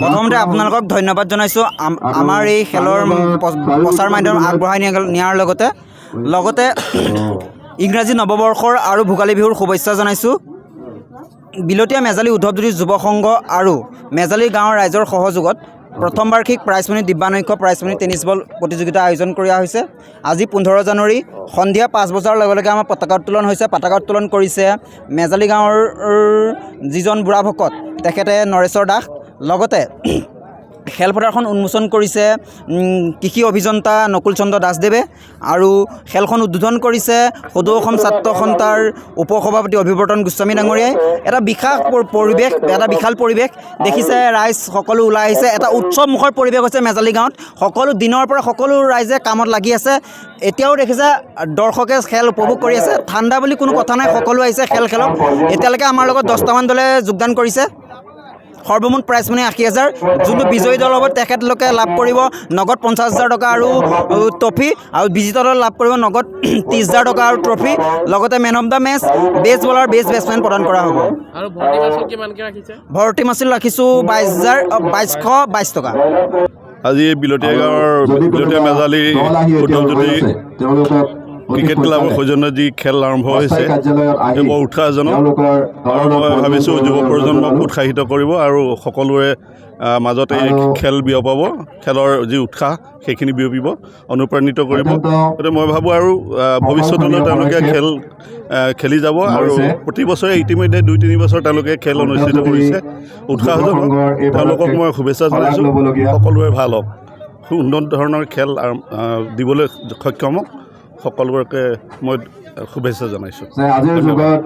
প্ৰথমতে আপোনালোকক ধন্যবাদ জনাইছোঁ। আম- আমাৰ এই খেলৰ প্ৰচাৰ মাধ্যম আগবঢ়াই নিয়া- নিয়াৰ লগতে লগতে ইংৰাজী নৱবৰ্ষৰ আৰু ভোগালী বিহুৰ শুভেচ্ছা জনাইছোঁ। বিলতীয়া মেজালী উদ্ধৱজ্যোতি যুৱ সংঘ আৰু মেজালী গাঁৱৰ ৰাইজৰ সহযোগত প্ৰথম বাৰ্ষিক প্ৰাইজমণি দিব্যানৈক্য প্ৰাইজমণি টেনিছ বল প্ৰতিযোগিতা আয়োজন কৰা হৈছে। আজি পোন্ধৰ জানুৱাৰী সন্ধিয়া পাঁচ বজাৰ লগে লগে আমাৰ পতাকা উত্তোলন হৈছে। পতাকা উত্তোলন কৰিছে মেজালী গাঁৱৰ যিজন বুঢ়া ভকত তেখেতে নৰেশ্বৰ দাস। লগতে খেলপথাৰখন উন্মোচন কৰিছে কৃষি অভিযন্তা নকুল চন্দ্ৰ দাসদেৱে আৰু খেলখন উদ্বোধন কৰিছে সদৌ অসম ছাত্ৰ সন্থাৰ উপ সভাপতি অভিৱৰ্তন গোস্বামী ডাঙৰীয়াই। এটা বিশাল পৰ- পৰিৱেশ এটা বিশাল পৰিৱেশ দেখিছে ৰাইজ সকলো ওলাই আহিছে। এটা উৎসৱমুখৰ পৰিৱেশ হৈছে মেজালী গাঁৱত। সকলো দিনৰ পৰা সকলো ৰাইজে কামত লাগি আছে। এতিয়াও দেখিছে দৰ্শকে খেল উপভোগ কৰি আছে। ঠাণ্ডা বুলি কোনো কথা নাই সকলো আহিছে খেল খেলক। এতিয়ালৈকে আমাৰ লগত দহটামান দলে যোগদান কৰিছে। সৰ্বমুঠ প্ৰাইজ মানে আশী হাজাৰ। যোনটো বিজয়ী দল হ'ব তেখেতলোকে লাভ কৰিব নগদ পঞ্চাছ হাজাৰ টকা আৰু ট্ৰফি আৰু বিজিত দল লাভ কৰিব নগদ ত্ৰিছ হাজাৰ টকা আৰু ট্ৰফি লগতে man of the match best bowler best batsman প্ৰদান কৰা হ'ব। আৰু ভৰ্তি মাচুল ৰাখিছে? বাইছ হাজাৰ বাইছশ বাইছ টকা। আজি বিলতীয়া গাঁৱৰ বিলতীয়া মেজালী দল আহি ক্ৰিকেট ক্লাবৰ সৌজন্যত যি খেল আৰম্ভ হৈছে এই বৰ উৎসাহজনক আৰু মই ভাবিছোঁ যুৱ প্ৰজন্মক উৎসাহিত কৰিব আৰু সকলোৰে মাজত এই খেল বিয়পাব খেলৰ যি উৎসাহ সেইখিনি বিয়পিব অনুপ্ৰাণিত কৰিব। গতিকে মই ভাবোঁ আৰু ভৱিষ্যতলৈ তেওঁলোকে খেল খেলি যাব আৰু। প্ৰতি বছৰে ইতিমধ্যে দুই তিনি বছৰ তেওঁলোকে খেল অনুষ্ঠিত কৰিছে। উৎসাহজনক। তেওঁলোকক মই শুভেচ্ছা জনাইছোঁ। সকলোৰে ভাল হওক। উন্নত ধৰণৰ খেল দিবলৈ সক্ষম হওক। সকলোকে মই শুভেচ্ছা জনাইছোঁ। আজিৰ যুগত